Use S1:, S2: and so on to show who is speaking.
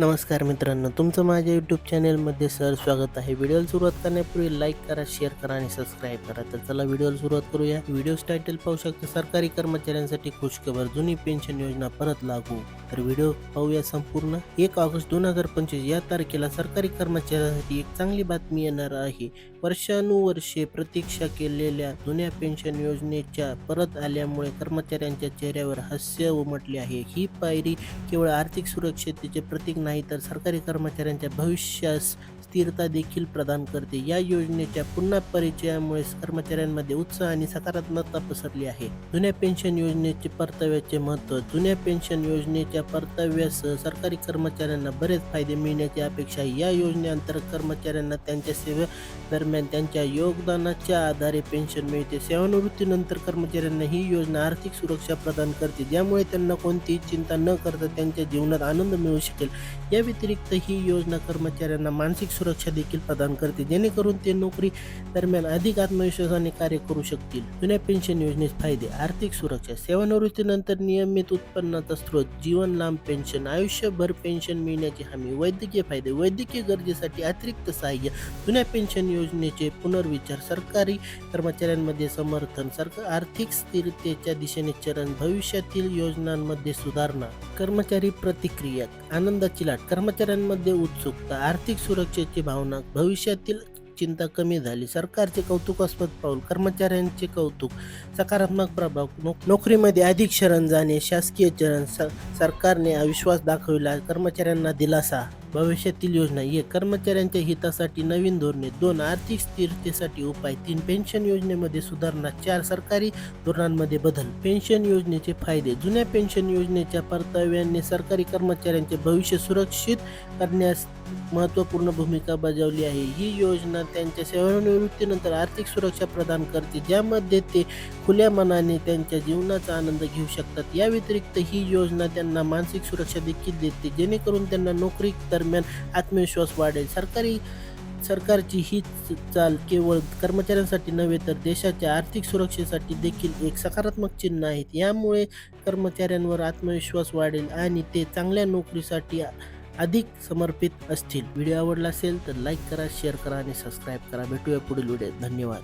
S1: नमस्कार मित्रांनो तुमचं माझ्या यूट्यूब चॅनेलमध्ये सर स्वागत आहे. व्हिडिओला सुरुवात करण्यापूर्वी लाईक करा शेअर करा आणि सबस्क्राईब करा. तर चला व्हिडिओला सुरुवात करूया. व्हिडिओ टायटल पाहू शकता सरकारी कर्मचाऱ्यांसाठी खुशखबर जुनी पेन्शन योजना परत लागू. तर व्हिडिओ पाहूया संपूर्ण. एक ऑगस्ट दोन हजार पंचवीस या तारखेला सरकारी कर्मचाऱ्यांसाठी एक चांगली बातमी येणार आहे. वर्षानुवर्षे प्रतीक्षा केलेल्या जुन्या पेन्शन योजनेच्या परत आल्यामुळे कर्मचाऱ्यांच्या चेहऱ्यावर हास्य उमटले आहे. ही पायरी केवळ आर्थिक सुरक्षतेचे प्रतीक नाही तर सरकारी कर्मचाऱ्यांच्या भविष्यास स्थिरता देखील प्रदान करते. या योजनेच्या पुन्हा परिचयामुळे कर्मचाऱ्यांमध्ये उत्साह आणि सकारात्मकता पसरली आहे. जुन्या पेन्शन योजनेचे परताव्याचे महत्त्व जुन्या पेन्शन योजनेच्या परताव्यासह सरकारी कर्मचाऱ्यांना बरेच फायदे मिळण्याची अपेक्षा आहे. या योजनेअंतर्गत कर्मचाऱ्यांना त्यांच्या सेवे दरम्यान त्यांच्या योगदानाच्या आधारे पेन्शन मिळते. सेवानिवृत्तीनंतर कर्मचाऱ्यांना ही योजना आर्थिक सुरक्षा प्रदान करते. ज्यामुळे त्यांना कोणतीही चिंता न करता त्यांच्या जीवनात आनंद मिळू शकेल. या व्यतिरिक्त ही योजना कर्मचाऱ्यांना मानसिक सुरक्षा देखील प्रदान करते. जेणेकरून ते नोकरी दरम्यान अधिक आत्मविश्वासाने कार्य करू शकतील. जुन्या पेन्शन योजनेचे फायदे आर्थिक सुरक्षा सेवानिवृत्तीनंतर नियमित उत्पन्नाचा स्रोत जीवन लांब पेन्शन आयुष्यभर पेन्शन मिळण्याची हमी वैद्यकीय फायदे वैद्यकीय गरजेसाठी अतिरिक्त सहाय्य जुन्या पेन्शन योजनेचे पुनर्विचार सरकारी कर्मचाऱ्यांमध्ये समर्थन सरकार आर्थिक स्थिरतेच्या दिशेने चरण भविष्यातील योजनांमध्ये सुधारणा कर्मचारी प्रतिक्रिया आनंदाची लाट कर्मचाऱ्यांमध्ये उत्सुकता आर्थिक सुरक्षेची भावना भविष्यातील चिंता कमी झाली. सरकारचे कौतुकास्पद पाऊल कर्मचाऱ्यांचे कौतुक सकारात्मक प्रभाव नोकरीमध्ये अधिक शरण जाणे शासकीय चरण स- सरकारने अविश्वास दाखविला कर्मचाऱ्यांना दिलासा. भविष्यातील योजना. एक कर्मचाऱ्यांच्या हितासाठी नवीन धोरणे. दोन आर्थिक स्थिरतेसाठी उपाय. तीन पेन्शन योजनेमध्ये सुधारणा. चार सरकारी धोरणांमध्ये बदल. पेन्शन योजनेचे फायदे. जुन्या पेन्शन योजनेच्या परताव्याने सरकारी कर्मचाऱ्यांचे भविष्य सुरक्षित करण्यास महत्त्वपूर्ण भूमिका बजावली आहे. ही योजना त्यांच्या सेवानिवृत्तीनंतर आर्थिक सुरक्षा प्रदान करते ज्यामध्ये ते खुल्या मनाने त्यांच्या जीवनाचा आनंद घेऊ शकतात. या व्यतिरिक्त ही योजना त्यांना मानसिक सुरक्षा देखील देते जेणेकरून त्यांना नोकरी दरम्यान आत्मविश्वास वाढेल. सरकारी सरकारची ही चाल केवळ कर्मचाऱ्यांसाठी नव्हे तर देशाच्या आर्थिक सुरक्षेसाठी देखील एक सकारात्मक चिन्ह आहेत यामुळे कर्मचाऱ्यांवर आत्मविश्वास वाढेल आणि ते चांगल्या नोकरीसाठी अधिक समर्पित असतील. व्हिडिओ आवडला असेल तर लाईक करा शेअर करा आणि सबस्क्राईब करा. भेटूया पुढील व्हिडिओ धन्यवाद.